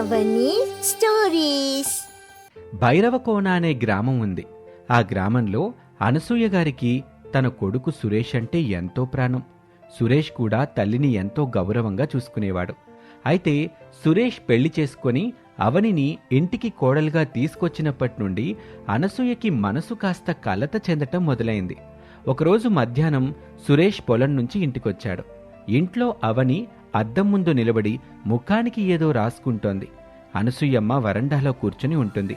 అవని stories Bhairavakona అనే గ్రామం ఉంది. ఆ గ్రామంలో అనసూయ గారికి తన కొడుకు సురేష్ అంటే ఎంతో ప్రాణం. సురేష్ కూడా తల్లిని ఎంతో గౌరవంగా చూసుకునేవాడు. అయితే సురేష్ పెళ్ళి చేసుకొని అవనిని ఇంటికి కోడలుగా తీసుకొచ్చినప్పటి నుండి అనసూయకి మనసు కాస్త కలత చెందటం మొదలైంది. ఒకరోజు మధ్యాహ్నం సురేష్ పొలం నుంచి ఇంటికొచ్చాడు. ఇంట్లో అవని అద్దం ముందు నిలబడి ముఖానికి ఏదో రాసుకుంటోంది. అనసూయమ్మ వరండాలో కూర్చుని ఉంటుంది.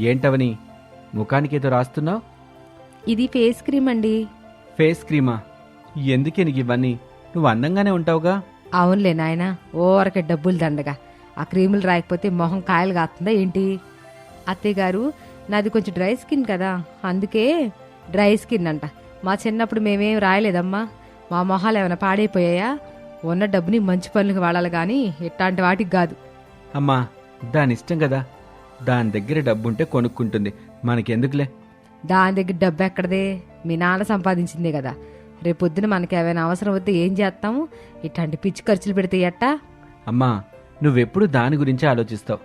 ఏంటవని ముఖానికేదో రాస్తున్నావు? ఇది ఫేస్ క్రీమ్ అండి. ఫేస్ క్రీమా? ఎందుకే నీకు ఇవన్నీ? నువ్వు అందంగానే ఉంటావుగా? అవునులే నాయన ఓవరకే డబ్బులు దండగా. ఆ క్రీములు రాయకపోతే మొహం కాయలు కాస్తుందా ఏంటి? అత్తయ్య గారు నాది కొంచెం డ్రై స్కిన్ కదా అందుకే డ్రై స్కిన్ అంట. మా చిన్నప్పుడు మేమేం రాయలేదమ్మా. మా మొహాలు ఏమైనా పాడైపోయాయా? ఉన్న డబ్బుని మంచి పనులకు వాడాలి కానీ ఇట్లాంటి వాటికి కాదు. అమ్మా దాని ఇష్టం కదా. దాని దగ్గర డబ్బుంటే కొనుక్కుంటుంది. మనకెందుకులే? దాని దగ్గర డబ్బు ఎక్కడదే? మీ నాన్న సంపాదించిందే కదా. రేపొద్దున మనకి ఏమైనా అవసరం వస్తే ఏం చేస్తాము? ఇట్లాంటి పిచ్చి ఖర్చులు పెడితే ఎట్టా? అమ్మా నువ్వెప్పుడు దాని గురించే ఆలోచిస్తావు.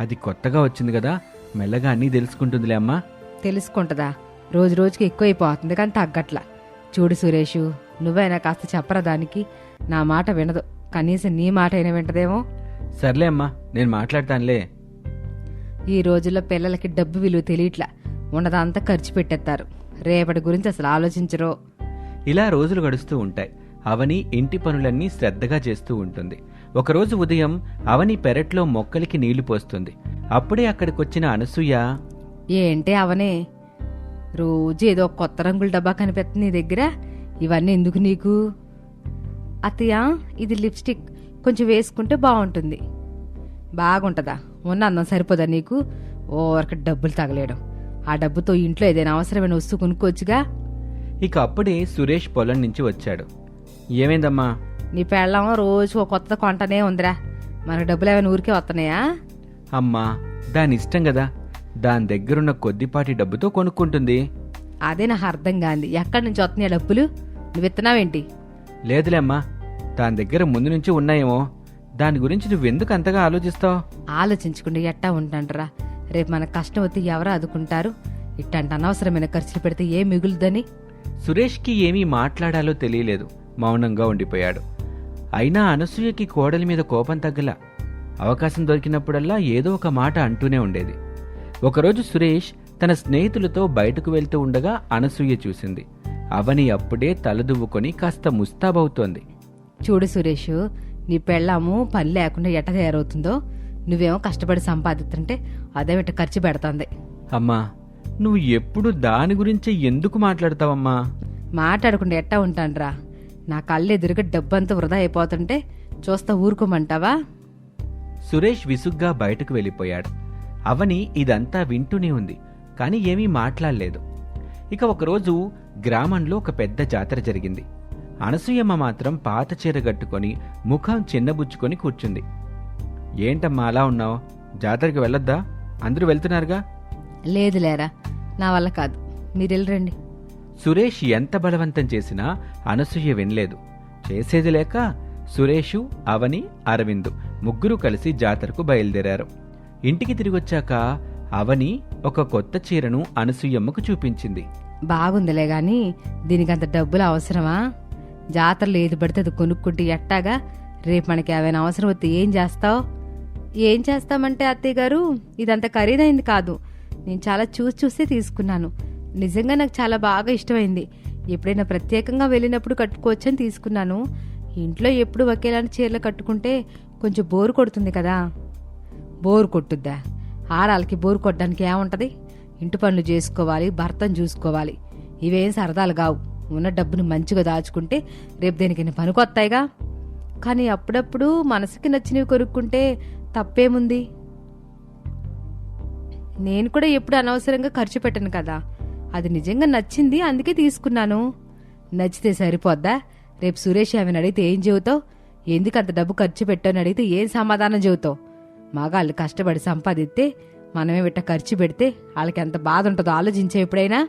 అది కొత్తగా వచ్చింది కదా. మెల్లగా అన్నీ తెలుసుకుంటుందిలే అమ్మా. తెలుసుకుంటదా? రోజు రోజుకి ఎక్కువైపోతుంది కానీ తగ్గట్లా. చూడు సురేషు నువ్వైనా కాస్త చెప్పరా దానికి? నా మాట వినదు. కనీసం నీ మాట అయినా వింటదేమో? సర్లే అమ్మా నేను మాట్లాడతానులే. ఈ రోజుల్లో పిల్లలకి డబ్బు విలువ తెలియట్లా. ఉన్నదంతా ఖర్చు పెట్టేస్తారు. రేపటి గురించి అసలు ఆలోచించరు. ఇలా రోజులు గడుస్తూ ఉంటాయి. అవని ఇంటి పనులన్నీ శ్రద్ధగా చేస్తూ ఉంటుంది. ఒకరోజు ఉదయం అవని పెరట్లో మొక్కలకి నీళ్ళు పోస్తుంది. అప్పుడే అక్కడికొచ్చిన అనసూయ ఏంటి అవనే? రోజు ఏదో కొత్త రంగుల డబ్బా కనిపిస్తుంది నీ దగ్గర? ఇవన్నీ ఎందుకు నీకు? అత్తయ్య ఇది లిప్స్టిక్. కొంచెం వేసుకుంటే బాగుంటుంది. బాగుంటుందా? ఉన్న అందం సరిపోదా నీకు? ఓరక డబ్బులు తగలేయడం. ఆ డబ్బుతో ఇంట్లో ఏదైనా అవసరమైన వస్తువు కొనుక్కోవచ్చుగా? ఇక అప్పుడే సురేష్ పొలం నుంచి వచ్చాడు. ఏమైందమ్మా? నీ పెళ్ళం రోజు ఒక కొత్త కొంటనే ఉందిరా. మనకు డబ్బులు ఏమైనా ఊరికే వస్తున్నాయా అమ్మా దాని ఇష్టం కదా. దాని దగ్గరున్న కొద్దిపాటి డబ్బుతో కొనుక్కుంటుంది. అదే నాకు అర్థం కాంది. ఎక్కడి నుంచి వస్తున్నాయి డబ్బులు? నువ్వు ఇస్తున్నావేంటి లేదులే అమ్మా దాని దగ్గర ముందు నుంచి ఉన్నాయేమో. దాని గురించి నువ్వెందుకు అంతగా ఆలోచిస్తావు? ఆలోచించకుండా ఎట్టా ఉంటాండ్రా? రేపు మనకు కష్టం వస్తే ఎవరు అదుకుంటారు ఇట్టంటే అనవసరమైన ఖర్చులు పెడితే ఏం మిగులుదని సురేష్కి ఏమీ మాట్లాడాలో తెలియలేదు. మౌనంగా ఉండిపోయాడు. అయినా అనసూయకి కోడలి మీద కోపం తగ్గల. అవకాశం దొరికినప్పుడల్లా ఏదో ఒక మాట అంటూనే ఉండేది. ఒకరోజు సురేష్ తన స్నేహితులతో బయటకు వెళ్తూ ఉండగా అనసూయ చూసింది. అవని అప్పుడే తలదువ్వుకొని కాస్త ముస్తాబవుతోంది. చూడు సురేష్ నీ పెళ్ళాము పని లేకుండా ఎట్ట తయారవుతుందో నువ్వేమో కష్టపడి సంపాదిస్తుంటే అదేమిట ఖర్చు పెడుతుంది. అమ్మా నువ్వు ఎప్పుడు దాని గురించే ఎందుకు మాట్లాడతావమ్మా? మాట్లాడకుండా ఎట్టా ఉంటాండ్రా నా కళ్ళు ఎదురుగా డబ్బంతా వృధా అయిపోతుంటే చూస్తా ఊరుకోమంటావా? సురేష్ విసుగ్గా బయటకు వెళ్ళిపోయాడు. అవని ఇదంతా వింటూనే ఉంది కాని ఏమీ మాట్లాడలేదు. ఇక ఒకరోజు గ్రామంలో ఒక పెద్ద జాతర జరిగింది. అనసూయమ్మ మాత్రం పాత చీర కట్టుకొని ముఖం చిన్నబుచ్చుకొని కూర్చుంది. ఏంటమ్మా అలా ఉన్నావు? జాతరకి వెళ్ళొద్దా? అందరూ వెళ్తున్నారుగా? లేదు లేరా నా వల్ల కాదు. మీరు వెళ్ళరండి. సురేష్ ఎంత బలవంతం చేసినా అనసూయ వినలేదు. చేసేది లేక సురేషు అవని అరవింద్ ముగ్గురు కలిసి జాతరకు బయలుదేరారు. ఇంటికి తిరిగొచ్చాక అవని ఒక కొత్త చీరను అనసూయమ్మకు చూపించింది. బాగుందిలే కానీ దీనికి అంత డబ్బులు అవసరమా? జాతరలో ఏది పడితే అది కొనుక్కుంటే ఎట్టాగా? రేపు మనకి ఏమైనా అవసరం వస్తే ఏం చేస్తావు? ఏం చేస్తామంటే అత్తయ్య గారు ఇదంత ఖరీదైంది కాదు. నేను చాలా చూసి చూసే తీసుకున్నాను. నిజంగా నాకు చాలా బాగా ఇష్టమైంది. ఎప్పుడైనా ప్రత్యేకంగా వెళ్ళినప్పుడు కట్టుకోవచ్చని తీసుకున్నాను. ఇంట్లో ఎప్పుడు ఒకేలాంటి చీరలు కట్టుకుంటే కొంచెం బోరు కొడుతుంది కదా. బోరు కొట్టుద్దా? ఆడాలకి బోరు కొట్టడానికి ఏముంటది? ఇంటి పనులు చేసుకోవాలి భర్తను చూసుకోవాలి. ఇవేం సరదాలు కావు. ఉన్న డబ్బును మంచిగా దాచుకుంటే రేపు దేనికైనా పనికొత్తాయిగా కానీ అప్పుడప్పుడు మనసుకి నచ్చినవి కొనుక్కుంటే తప్పేముంది? నేను కూడా ఎప్పుడు అనవసరంగా ఖర్చు పెట్టను కదా. అది నిజంగా నచ్చింది అందుకే తీసుకున్నాను. నచ్చితే సరిపోద్దా? రేపు సురేష్ ఆమెను అడిగితే ఏం చెబుతావు? ఎందుకు అంత డబ్బు ఖర్చు పెట్టాని అడిగితే ఏం సమాధానం చెబుతావు? మగాళ్ళు కష్టపడి సంపాదిస్తే మనమే విట్ట ఖర్చు పెడితే వాళ్ళకి ఎంత బాధ ఉంటుందో ఆలోచించే ఎప్పుడైనా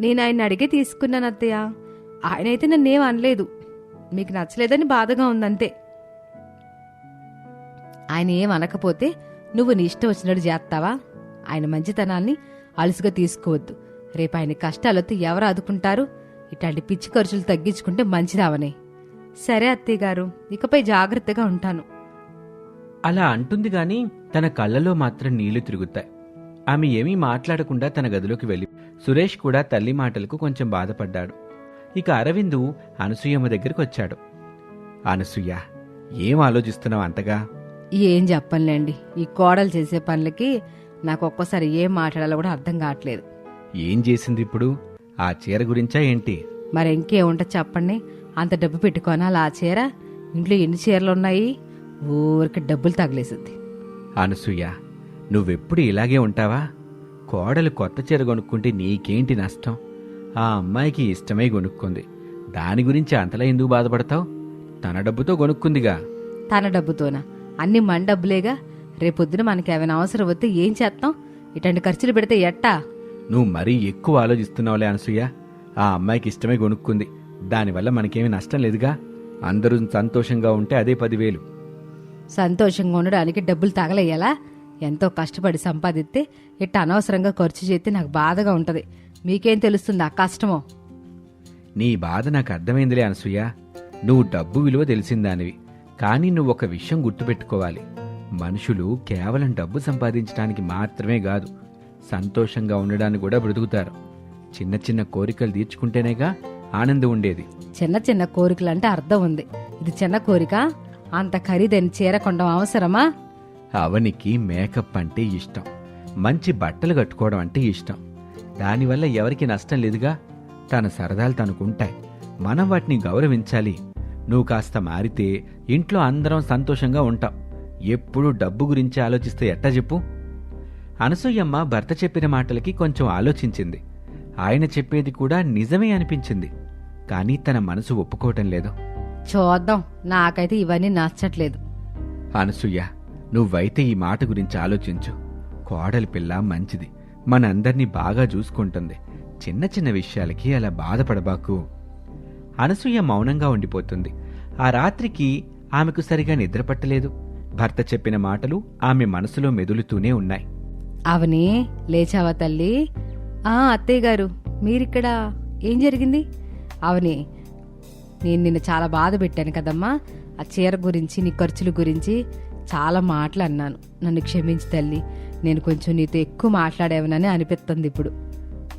నేను ఆయన అడిగే తీసుకున్నాను అత్తయ్య. ఆయన అయితే నన్నేం అనలేదు. మీకు నచ్చలేదని బాధగా ఉందంతే. ఆయన ఏం అనకపోతే నువ్వు నీ ఇష్టం వచ్చినట్టు చేస్తావా? ఆయన మంచితనాన్ని అలుసుగా తీసుకోవద్దు. రేపు ఆయన కష్టాలతో ఎవరు ఆదుకుంటారు? ఇట్లాంటి పిచ్చి ఖర్చులు తగ్గించుకుంటే మంచిదావనే. సరే అత్తయ్య గారు ఇకపై జాగ్రత్తగా ఉంటాను. అలా అంటుంది గాని తన కళ్ళలో మాత్రం నీళ్ళు తిరుగుతాయి. ఆమె ఏమీ మాట్లాడకుండా తన గదిలోకి వెళ్ళి సురేష్ కూడా తల్లి మాటలకు కొంచెం బాధపడ్డాడు. ఇక అరవిందు అనసూయమ్మ దగ్గరికి వచ్చాడు. అనసూయ ఏం ఆలోచిస్తున్నావు అంతగా? ఏం చెప్పనులేండి ఈ కోడలు చేసే పనులకి నాకు ఒక్కోసారి ఏం మాట్లాడాలో కూడా అర్థం కావట్లేదు. ఏం చేసింది ఇప్పుడు? ఆ చీర గురించా ఏంటి? మరి ఇంకేముంటో చెప్పండి అంత డబ్బు పెట్టుకోనా ఆ చీర? ఇంట్లో ఎన్ని చీరలు ఉన్నాయి? ఊరికి డబ్బులు తగిలేసింది. అనసూయ నువ్వెప్పుడు ఇలాగే ఉంటావా? కోడలు కొత్త చీర కొనుక్కుంటే నీకేంటి నష్టం? ఆ అమ్మాయికి ఇష్టమై కొనుక్కుంది. దాని గురించి అంతలా ఎందుకు బాధపడతావు? తన డబ్బుతో కొనుక్కుందిగా. తన డబ్బుతోనా? అన్ని మన డబ్బులేగా? రేపొద్దున మనకి ఏమైనా అవసరం వస్తే ఏం చేస్తాం? ఇట్లాంటి ఖర్చులు పెడితే ఎట్టా? నువ్వు మరీ ఎక్కువ ఆలోచిస్తున్నావులే అనసూయ. ఆ అమ్మాయికి ఇష్టమై కొనుక్కుంది. దానివల్ల మనకేమీ నష్టం లేదుగా? అందరూ సంతోషంగా ఉంటే అదే పదివేలు. సంతోషంగా ఉండడానికి డబ్బులు తగలయ్యాలా ఎంతో కష్టపడి సంపాదిస్తే ఇట్ట అనవసరంగా ఖర్చు చేస్తే నాకు బాధగా ఉంటది. మీకేం తెలుస్తుంది ఆ కష్టమో? నీ బాధ నాకు అర్థమైందిలే అనసూయ. నువ్వు డబ్బు విలువ తెలిసిందానివి కానీ నువ్వు ఒక విషయం గుర్తుపెట్టుకోవాలి. మనుషులు కేవలం డబ్బు సంపాదించడానికి మాత్రమే కాదు సంతోషంగా ఉండడానికి కూడా బ్రతుకుతారు. చిన్న చిన్న కోరికలు తీర్చుకుంటేనేగా ఆనందం ఉండేది. చిన్న చిన్న కోరికలంటే అర్థం ఉంది. ఇది చిన్న కోరిక అంత ఖరీదైన చీర అవసరమా? అవనికి మేకప్ అంటే ఇష్టం. మంచి బట్టలు కట్టుకోవడం అంటే ఇష్టం. దానివల్ల ఎవరికి నష్టం లేదుగా? తన సరదాలు తనకుంటాయి. మనం వాటిని గౌరవించాలి. నువ్వు కాస్త మారితే ఇంట్లో అందరం సంతోషంగా ఉంటాం. ఎప్పుడూ డబ్బు గురించి ఆలోచిస్తే ఎట్టా చెప్పు? అనసూయమ్మ భర్త చెప్పిన మాటలకి కొంచెం ఆలోచించింది. ఆయన చెప్పేది కూడా నిజమే అనిపించింది. కానీ తన మనసు ఒప్పుకోవటం లేదు. చూద్దాం. నాకైతే ఇవన్నీ నచ్చట్లేదు. అనసూయ నువ్వైతే ఈ మాట గురించి ఆలోచించు. కోడలి పిల్ల మంచిది. మనందర్నీ బాగా చూసుకుంటుంది. చిన్న చిన్న విషయాలకి అలా బాధపడబాకు. అనసూయ మౌనంగా ఉండిపోతుంది. ఆ రాత్రికి ఆమెకు సరిగా నిద్రపట్టలేదు భర్త చెప్పిన మాటలు ఆమె మనసులో మెదులుతూనే ఉన్నాయి. అవని లేచావా తల్లి? ఆ అత్తయ్య గారు మీరిక్కడ ఏం జరిగింది? అవని నేను నిన్ను చాలా బాధ పెట్టాను కదమ్మా. ఆ చీర గురించి నీ ఖర్చుల గురించి చాలా మాటలు అన్నాను. నన్ను క్షమించి తల్లి నేను కొంచెం నీతో ఎక్కువ మాట్లాడేవనని అనిపిస్తుంది ఇప్పుడు.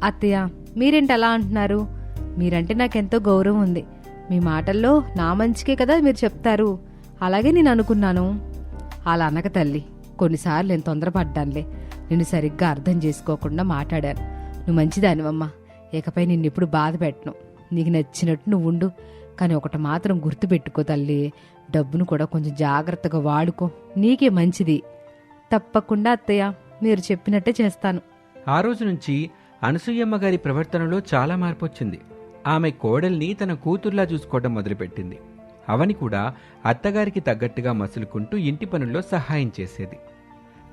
అత్తయ్య మీరేంటి అలా అంటున్నారు? మీరంటే నాకెంతో గౌరవం ఉంది. మీ మాటల్లో నా మంచికే కదా మీరు చెప్తారు. అలాగే నేను అనుకున్నాను. అలా అనక తల్లి కొన్నిసార్లు నేను తొందరపడ్డానులే. నిన్ను సరిగ్గా అర్థం చేసుకోకుండా మాట్లాడాను. నువ్వు మంచిదానివమ్మా. ఇకపై నిన్ను ఎప్పుడు బాధ పెట్టను. నీకు నచ్చినట్టు నువ్వు ఉండు. కానీ ఒకటి మాత్రం గుర్తుపెట్టుకో తల్లి డబ్బును కూడా కొంచెం జాగ్రత్తగా వాడుకో. నీకే మంచిది. తప్పకుండా అత్తయ్య మీరు చెప్పినట్టే చేస్తాను. ఆ రోజు నుంచి అనసూయమ్మ గారి ప్రవర్తనలో చాలా మార్పు వచ్చింది ఆమె కోడల్ని తన కూతుర్లా చూసుకోవడం మొదలుపెట్టింది. అవని కూడా అత్తగారికి తగ్గట్టుగా మసులుకుంటూ ఇంటి పనుల్లో సహాయం చేసేది.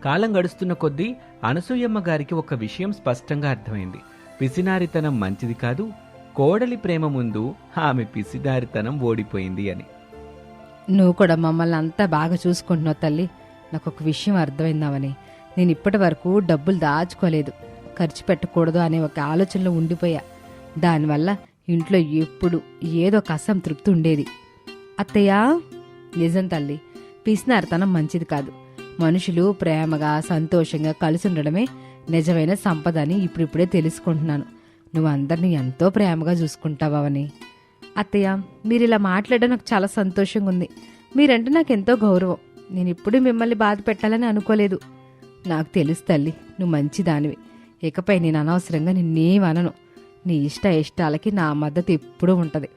కాలం గడుస్తున్న కొద్దీ అనసూయమ్మ గారికి ఒక విషయం స్పష్టంగా అర్థమైంది. పిసినారితనం మంచిది కాదు కోడలి ప్రేమ ముందు ఆమె పిసిదారితనం ఓడిపోయింది అని. నువ్వు కూడా మమ్మల్ని అంతా బాగా చూసుకుంటున్నావు తల్లి. నాకు ఒక విషయం అర్థమైందామని నేను ఇప్పటి వరకు డబ్బులు దాచుకోలేదు. ఖర్చు పెట్టకూడదు అనే ఒక ఆలోచనలో ఉండిపోయా. దానివల్ల ఇంట్లో ఎప్పుడు ఏదో ఒక అసంతృప్తి ఉండేది. అత్తయ్య నిజం తల్లి. పిసినారితనం మంచిది కాదు. మనుషులు ప్రేమగా సంతోషంగా కలిసి ఉండడమే నిజమైన సంపద అని ఇప్పుడిప్పుడే తెలుసుకుంటున్నాను. నువ్వు అందరినీ ఎంతో ప్రేమగా చూసుకుంటావని అత్తయ్య మీరు ఇలా మాట్లాడడం నాకు చాలా సంతోషంగా ఉంది మీరంటే నాకు ఎంతో గౌరవం. నేను ఇప్పుడు మిమ్మల్ని బాధ పెట్టాలని అనుకోలేదు. నాకు తెలుసు తల్లి నువ్వు మంచిదానివి. ఇకపై నేను అనవసరంగా నిన్నేం అనను. నీ ఇష్ట ఇష్టాలకి నా మద్దతు ఎప్పుడూ ఉంటుంది.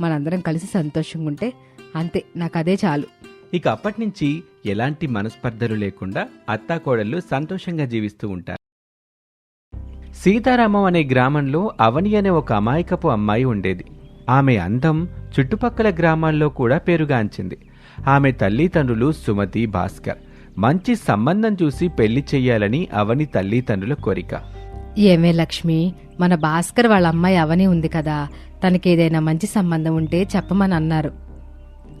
మనందరం కలిసి సంతోషంగా ఉంటే అంతే నాకు అదే చాలు. ఇక అప్పటి నుంచి ఎలాంటి మనస్పర్ధలు లేకుండా అత్తాకోడళ్ళు సంతోషంగా జీవిస్తూ ఉంటారు. సీతారామం అనే గ్రామంలో అవని అనే ఒక అమాయకపు అమ్మాయి ఉండేది. ఆమె అందం చుట్టుపక్కల గ్రామాల్లో కూడా పేరుగాంచింది. ఆమె తల్లిదండ్రులు సుమతి భాస్కర్. మంచి సంబంధం చూసి పెళ్ళి చెయ్యాలని అవని తల్లిదండ్రుల కోరిక. ఏమే లక్ష్మి మన భాస్కర్ వాళ్ళ అమ్మాయి అవని ఉంది కదా తనకేదైనా మంచి సంబంధం ఉంటే చెప్పమని అన్నారు.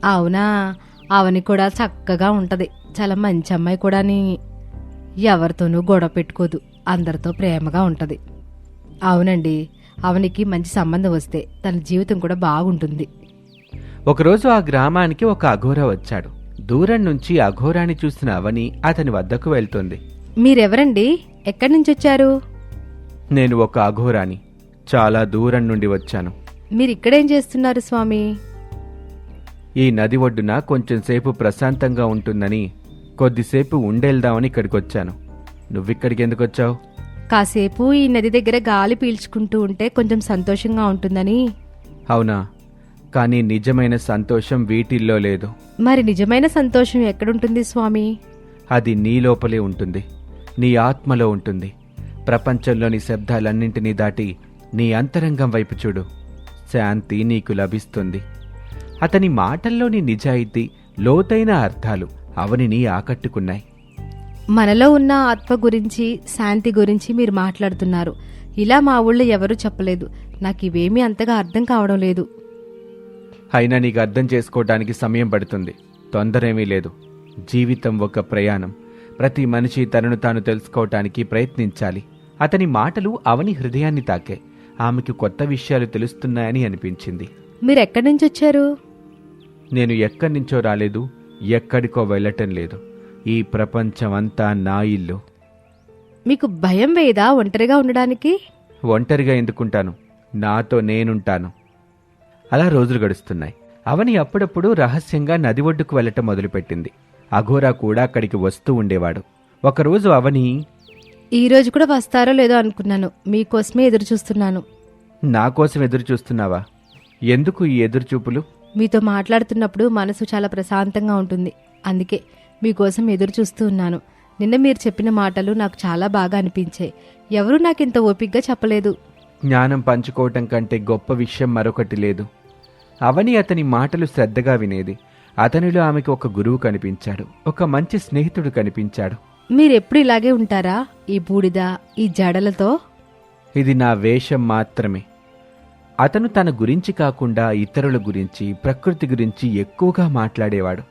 అవునా అవని కూడా చక్కగా ఉంటది. చాలా మంచి అమ్మాయి కూడాని. ఎవరితోనూ గొడవ పెట్టుకోదు. అందరితో ప్రేమగా ఉంటది. అవునండి అవనికి మంచి సంబంధం వస్తే తన జీవితం కూడా బాగుంటుంది. ఒకరోజు ఆ గ్రామానికి ఒక అఘోర వచ్చాడు. దూరం నుంచి అఘోరాని చూసిన అవని అతని వద్దకు వెళ్తుంది. మీరెవరండి? ఎక్కడి నుంచి వచ్చారు? నేను ఒక అఘోరాని. చాలా దూరం నుండి వచ్చాను. మీరు ఇక్కడేం చేస్తున్నారు స్వామి? ఈ నది ఒడ్డున కొంచెం సేపు ప్రశాంతంగా ఉంటుందని కొద్దిసేపు ఉండేళ్దామని ఇక్కడికి వచ్చాను నువ్విక్కడికి ఎందుకు వచ్చావు కాసేపు ఈ నది దగ్గర గాలి పీల్చుకుంటూ ఉంటే కొంచెం సంతోషంగా ఉంటుందని. అవునా? కానీ నిజమైన సంతోషం వీటిల్లో లేదు. మరి నిజమైన సంతోషం ఎక్కడుంటుంది స్వామి? అది నీ లోపలే ఉంటుంది. నీ ఆత్మలో ఉంటుంది. ప్రపంచంలోని శబ్దాలన్నింటినీ దాటి నీ అంతరంగం వైపు చూడు. శాంతి నీకు లభిస్తుంది. అతని మాటల్లోని నిజాయితీ లోతైన అర్థాలు అవనిని ఆకట్టుకున్నాయి. మనలో ఉన్న ఆత్మ గురించి శాంతి గురించి మీరు మాట్లాడుతున్నారు. ఇలా మా ఊళ్ళో ఎవరూ చెప్పలేదు. నాకు ఇవేమీ అంతగా అర్థం కావడం లేదు. అయినా నీకు అర్థం చేసుకోవటానికి సమయం పడుతుంది. తొందరేమీ లేదు. జీవితం ఒక ప్రయాణం. ప్రతి మనిషి తనను తాను తెలుసుకోవటానికి ప్రయత్నించాలి. అతని మాటలు అవని హృదయాన్ని తాకాయి ఆమెకు కొత్త విషయాలు తెలుస్తున్నాయని అనిపించింది. మీరు ఎక్కడి నుంచి వచ్చారు నేను ఎక్కడి నుంచో రాలేదు. ఎక్కడికో వెళ్ళటం లేదు. ఈ ప్రపంచం అంతా నా ఇల్లు. మీకు భయం వేయదా ఒంటరిగా ఉండడానికి? ఒంటరిగా ఎందుకుంటాను? నాతో నేనుంటాను. అలా రోజులు గడుస్తున్నాయి. అవని అప్పుడప్పుడు రహస్యంగా నది ఒడ్డుకు వెళ్ళటం మొదలుపెట్టింది. అఘోరా కూడా అక్కడికి వస్తూ ఉండేవాడు. ఒకరోజు అవని ఈ రోజు కూడా వస్తారో లేదో అనుకున్నాను. మీకోసమే ఎదురు చూస్తున్నాను నా కోసం ఎదురు చూస్తున్నావా ఎందుకు ఈ ఎదురుచూపులు? మీతో మాట్లాడుతున్నప్పుడు మనసు చాలా ప్రశాంతంగా ఉంటుంది. అందుకే మీకోసం ఎదురు చూస్తూ ఉన్నాను. నిన్న మీరు చెప్పిన మాటలు నాకు చాలా బాగా అనిపించాయి. ఎవరూ నాకు ఇంత ఓపిగ్గా చెప్పలేదు. జ్ఞానం పంచుకోవటం కంటే గొప్ప విషయం మరొకటి లేదు. అవని అతని మాటలు శ్రద్ధగా వినేది. అతనిలో ఆమెకు ఒక గురువు కనిపించాడు. ఒక మంచి స్నేహితుడు కనిపించాడు. మీరెప్పుడు ఇలాగే ఉంటారా? ఈ బూడిద ఈ జడలతో? ఇది నా వేషం మాత్రమే. అతను తన గురించి కాకుండా ఇతరుల గురించి ప్రకృతి గురించి ఎక్కువగా మాట్లాడేవాడు.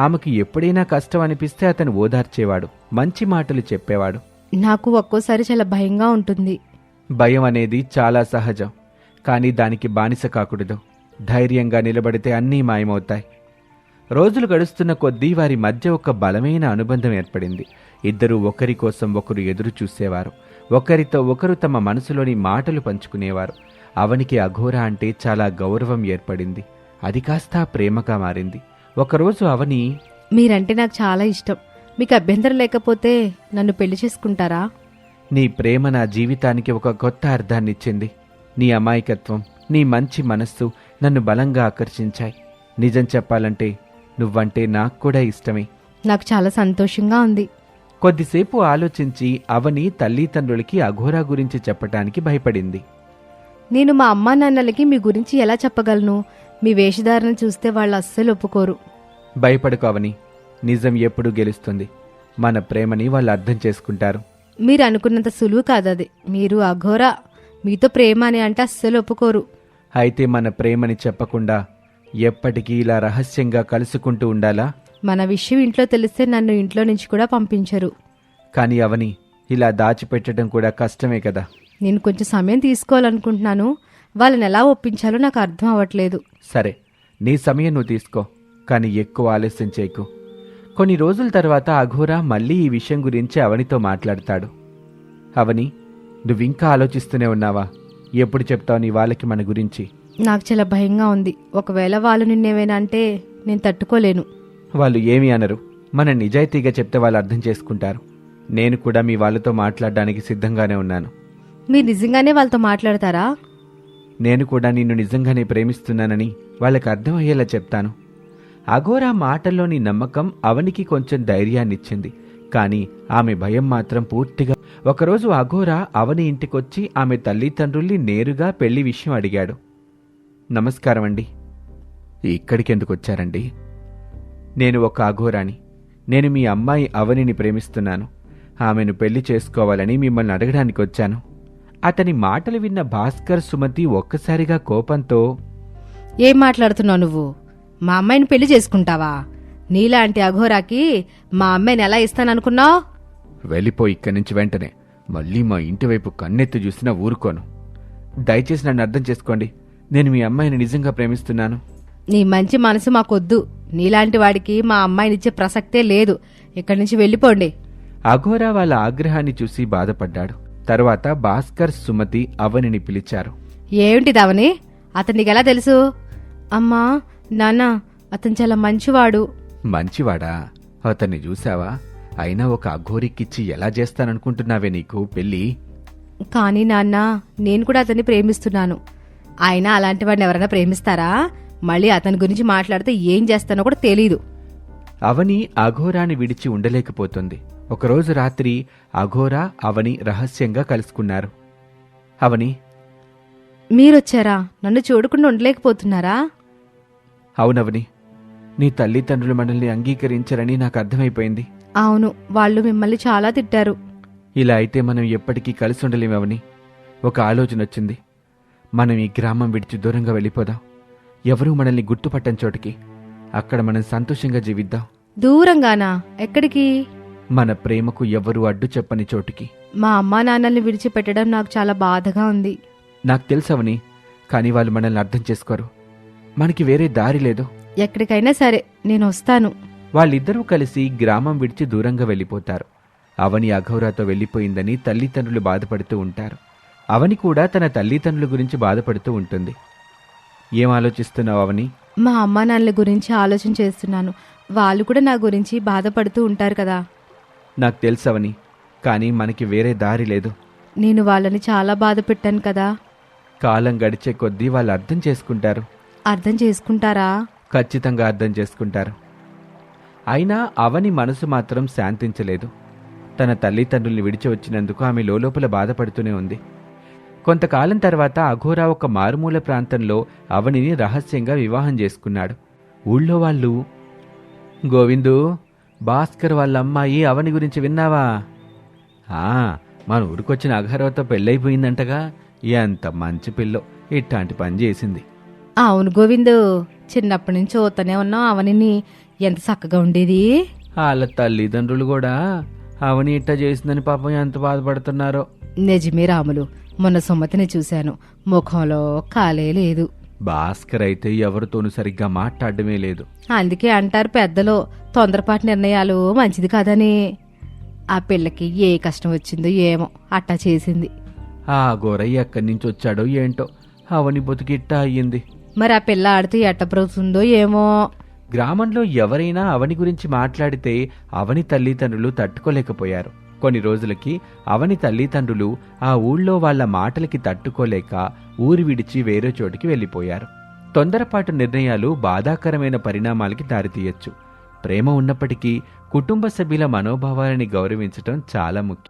ఆమెకు ఎప్పుడైనా కష్టం అనిపిస్తే అతను ఓదార్చేవాడు మంచి మాటలు చెప్పేవాడు. నాకు ఒక్కోసారి చాలా భయంగా ఉంటుంది. భయం అనేది చాలా సహజం కానీ దానికి బానిస కాకూడదు. ధైర్యంగా నిలబడితే అన్నీ మాయమవుతాయి. రోజులు గడుస్తున్న కొద్దీ వారి మధ్య ఒక బలమైన అనుబంధం ఏర్పడింది. ఇద్దరూ ఒకరి కోసం ఒకరు ఎదురు చూసేవారు. ఒకరితో ఒకరు తమ మనసులోని మాటలు పంచుకునేవారు. అవనికి అఘోర అంటే చాలా గౌరవం ఏర్పడింది. అది కాస్త ప్రేమగా మారింది. ఒకరోజు అవని మీరంటే నాకు చాలా ఇష్టం. మీకు అభ్యంతరం లేకపోతే నన్ను పెళ్ళి చేసుకుంటారా? నీ ప్రేమ నా జీవితానికి ఒక కొత్త అర్థాన్నిచ్చింది. నీ అమాయకత్వం నీ మంచి మనస్సు నన్ను బలంగా ఆకర్షించాయి. నిజం చెప్పాలంటే నువ్వంటే నాకు కూడా ఇష్టమే. నాకు చాలా సంతోషంగా ఉంది. కొద్దిసేపు ఆలోచించి అవని తల్లిదండ్రులకి అఘోరా గురించి చెప్పటానికి భయపడింది. నేను మా అమ్మా నాన్నలకి మీ గురించి ఎలా చెప్పగలను? మీ వేషధారణ చూస్తే వాళ్ళు అస్సలు ఒప్పుకోరు. భయపడకు అవని నిజం ఎప్పుడు గెలుస్తుంది. మన ప్రేమని వాళ్ళు అర్థం చేసుకుంటారు. మీరు అనుకున్నంత సులువు కాదు అది మీరు అఘోరా మీతో ప్రేమ అని అంటే అస్సలు ఒప్పుకోరు. అయితే మన ప్రేమని చెప్పకుండా ఎప్పటికీ ఇలా రహస్యంగా కలుసుకుంటూ ఉండాలా? మన విషయం ఇంట్లో తెలిస్తే నన్ను ఇంట్లో నుంచి కూడా పంపించరు. కానీ అవని ఇలా దాచిపెట్టడం కూడా కష్టమే కదా. నేను కొంచెం సమయం తీసుకోవాలనుకుంటున్నాను. వాళ్ళని ఎలా ఒప్పించాలో నాకు అర్థం అవ్వట్లేదు. సరే నీ సమయం నువ్వు తీసుకో. కానీ ఎక్కువ ఆలస్యం చేయకు. కొన్ని రోజుల తర్వాత అఘోరా మళ్ళీ ఈ విషయం గురించి అవనితో మాట్లాడతాడు. అవని నువ్వింకా ఆలోచిస్తూనే ఉన్నావా? ఎప్పుడు చెప్తావు నీ వాళ్ళకి మన గురించి? నాకు చాలా భయంగా ఉంది. ఒకవేళ వాళ్ళు నిన్నేమైనా అంటే నేను తట్టుకోలేను. వాళ్ళు ఏమీ అనరు. మన నిజాయితీగా చెప్తే వాళ్ళు అర్థం చేసుకుంటారు. నేను కూడా మీ వాళ్ళతో మాట్లాడడానికి సిద్ధంగానే ఉన్నాను. మీరు నిజంగానే వాళ్ళతో మాట్లాడతారా? నేను కూడా నిన్ను నిజంగానే ప్రేమిస్తున్నానని వాళ్ళకి అర్థమయ్యేలా చెప్తాను. అఘోరా మాటల్లోని నమ్మకం అవనికి కొంచెం ధైర్యాన్నిచ్చింది. కానీ ఆమె భయం మాత్రం పూర్తిగా ఒకరోజు అఘోరా అవని ఇంటికొచ్చి ఆమె తల్లిదండ్రుల్ని నేరుగా పెళ్ళి విషయం అడిగాడు. నమస్కారం అండి ఇక్కడికెందుకు వచ్చారండి నేను ఒక అఘోరాని. నేను మీ అమ్మాయి అవనిని ప్రేమిస్తున్నాను. ఆమెను పెళ్ళి చేసుకోవాలని మిమ్మల్ని అడగడానికి వచ్చాను అతని మాటలు విన్న భాస్కర్ సుమతి ఒక్కసారిగా కోపంతో ఏం మాట్లాడుతున్నావు నువ్వు? మా అమ్మాయిని పెళ్ళి చేసుకుంటావా? నీలాంటి అఘోరాకి మా అమ్మాయిని ఎలా ఇస్తాననుకున్నావు? వెళ్ళిపో ఇక్కడి నుంచి వెంటనే మళ్ళీ మా ఇంటి వైపు కన్నెత్తి చూసినా ఊరుకోను. దయచేసి నన్ను అర్థం చేసుకోండి. నేను మీ అమ్మాయిని నిజంగా ప్రేమిస్తున్నాను. నీ మంచి మనసు మాకొద్దు. నీలాంటి వాడికి మా అమ్మాయినిచ్చే ప్రసక్తే లేదు. ఇక్కడి నుంచి వెళ్ళిపోండి. అఘోరా వాళ్ళ ఆగ్రహాన్ని చూసి బాధపడ్డాడు. తర్వాత భాస్కర్ సుమతి అవనిని పిలిచారు. ఏమిటి అవని? అతను నీకెలా తెలుసు? అమ్మా నాన్న అతను చాలా మంచివాడు. మంచివాడా? అతన్ని చూసావా అయినా ఒక అఘోరికిచ్చి ఎలా చేస్తాననుకుంటున్నావే నీకు పెళ్ళి? కానీ నాన్న నేను కూడా అతన్ని ప్రేమిస్తున్నాను. ఆయన అలాంటి వాడిని ఎవరైనా ప్రేమిస్తారా? మళ్ళీ అతని గురించి మాట్లాడితే ఏం చేస్తానో కూడా తెలీదు. అవని అఘోరాని విడిచి ఉండలేకపోతుంది. ఒకరోజు రాత్రి అఘోరా అవని రహస్యంగా కలుసుకున్నారు. అవని? మీరొచ్చారా? నన్ను చూడకుండా ఉండలేకపోతున్నారా? అవునవని. నీ తల్లిదండ్రులు మనల్ని అంగీకరించరని నాకు అర్థమైపోయింది. అవును వాళ్ళు మిమ్మల్ని చాలా తిట్టారు. ఇలా అయితే మనం ఎప్పటికీ కలిసి ఉండలేమవని ఒక ఆలోచన వచ్చింది మనం ఈ గ్రామం విడిచి దూరంగా వెళ్ళిపోదాం. ఎవరూ మనల్ని గుర్తుపట్టని చోటికి. అక్కడ మనం సంతోషంగా జీవిద్దాం. దూరంగానా? ఎక్కడికి? మన ప్రేమకు ఎవరూ అడ్డు చెప్పని చోటికి. మా అమ్మా నాన్నల్ని విడిచిపెట్టడం నాకు చాలా బాధగా ఉంది. నాకు తెలుసవని కానీ వాళ్ళు మనల్ని అర్థం చేసుకోరు. మనకి వేరే దారి లేదు. ఎక్కడికైనా సరే నేను వస్తాను. వాళ్ళిద్దరూ కలిసి గ్రామం విడిచి దూరంగా వెళ్ళిపోతారు. అవని అఘౌరాతో వెళ్ళిపోయిందని తల్లిదండ్రులు బాధపడుతూ ఉంటారు. అవని కూడా తన తల్లిదండ్రుల గురించి బాధపడుతూ ఉంటుంది. ఏం ఆలోచిస్తున్నావు అవని? మా అమ్మా నాన్నల గురించి ఆలోచన చేస్తున్నాను. వాళ్ళు కూడా నా గురించి బాధపడుతూ ఉంటారు కదా. నాకు తెలుసవని కానీ మనకి వేరే దారి లేదు. నేను వాళ్ళని చాలా బాధ పెట్టాను కదా. కాలం గడిచే కొద్దీ వాళ్ళు అర్థం చేసుకుంటారు. అర్థం చేసుకుంటారా? ఖచ్చితంగా అర్థం చేసుకుంటారు. అయినా అవని మనసు మాత్రం శాంతించలేదు. తన తల్లిదండ్రుల్ని విడిచి వచ్చినందుకు ఆమె లోపల బాధపడుతూనే ఉంది. కొంతకాలం తర్వాత అఘోరా ఒక మారుమూల ప్రాంతంలో అవనిని రహస్యంగా వివాహం చేసుకున్నాడు. ఊళ్ళో వాళ్ళు గోవిందు భాస్కర్ వాళ్ళ అమ్మాయి అవని గురించి విన్నావా? ఆ మన ఊరికొచ్చిన అఘోరాతో పెళ్ళైపోయిందంటగా. ఎంత మంచి పిల్లో. ఇట్లాంటి పని చేసింది. అవును గోవిందు చిన్నప్పటి నుంచి చూస్తూనే ఉన్నాం అవనిని ఎంత చక్కగా ఉండేది? వాళ్ళ తల్లిదండ్రులు కూడా అవని ఇట్ట చేసిందని పాపం ఎంత బాధపడుతున్నారో. నిజమే రాములు మొన్న సుమతిని చూశాను. ముఖంలో కాలే లేదు. భాస్కర్ అయితే ఎవరితోనూ సరిగ్గా మాట్లాడడమే లేదు. అందుకే అంటారు పెద్దలు తొందరపాటు నిర్ణయాలు మంచిది కాదని. ఆ పిల్లకి ఏ కష్టం వచ్చిందో ఏమో అట్టా చేసింది. ఆ గోరయ్య ఎక్కడి నుంచి వచ్చాడో ఏంటో అవని బతుకిట్ట అయ్యింది. మరి ఆ పిల్ల ఆడితే ఎట్ట ఏమో. గ్రామంలో ఎవరైనా అవని గురించి మాట్లాడితే అవని తల్లిదండ్రులు తట్టుకోలేకపోయారు. కొన్ని రోజులకి అవని తల్లిదండ్రులు ఆ ఊళ్ళో వాళ్ళ మాటలకి తట్టుకోలేక ఊరి విడిచి వేరే చోటికి వెళ్ళిపోయారు. తొందరపాటు నిర్ణయాలు బాధాకరమైన పరిణామాలకి దారితీయచ్చు. ప్రేమ ఉన్నప్పటికీ కుటుంబ సభ్యుల మనోభావాలని గౌరవించటం చాలా ముఖ్యం.